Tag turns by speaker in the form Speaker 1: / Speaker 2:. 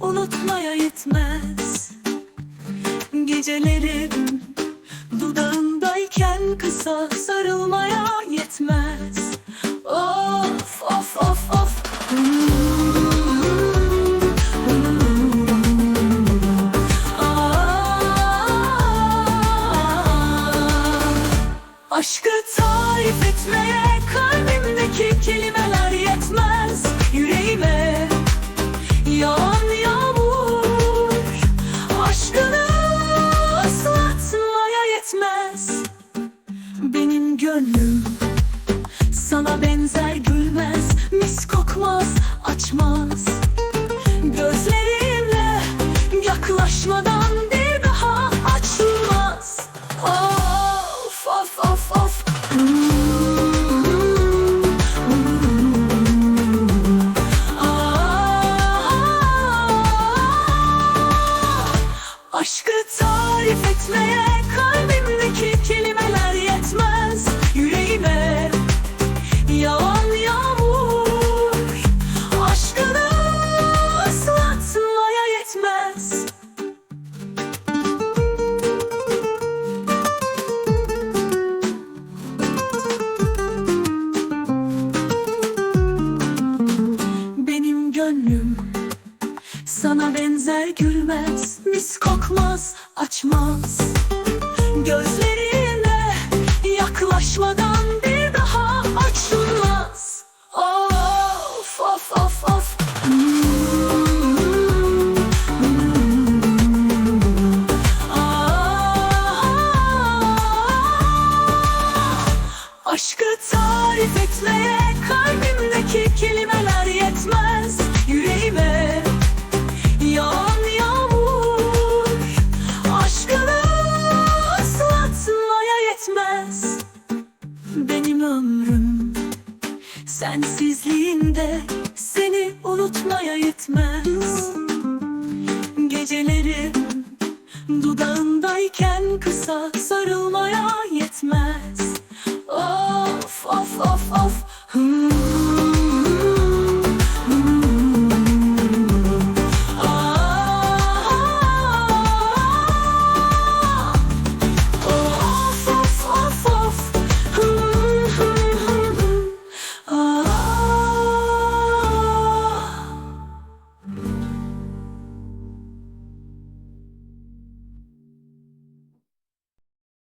Speaker 1: unutmaya yetmez. Gecelerim dudağındayken kısa sarılmaya yetmez. Of of of of. Aşkı tarif etmeye kalbimdeki kelimeler gönlüm. Sana benzer gülmez Mis kokmaz açmaz. Gözlerimle yaklaşmadan bir daha açılmaz. Of of of of. Aşkı tarif etmeye kalbimdeki sana benzer gülmez Mis kokmaz açmaz. Gözlerine yaklaşmadan bir daha açılmaz. Of of of of. Aşkı tarif etmeye kalbimdeki kelimeler yetmez sensizliğinde seni unutmaya yetmez. Gecelerim dudağındayken kısa sarılmaya yetmez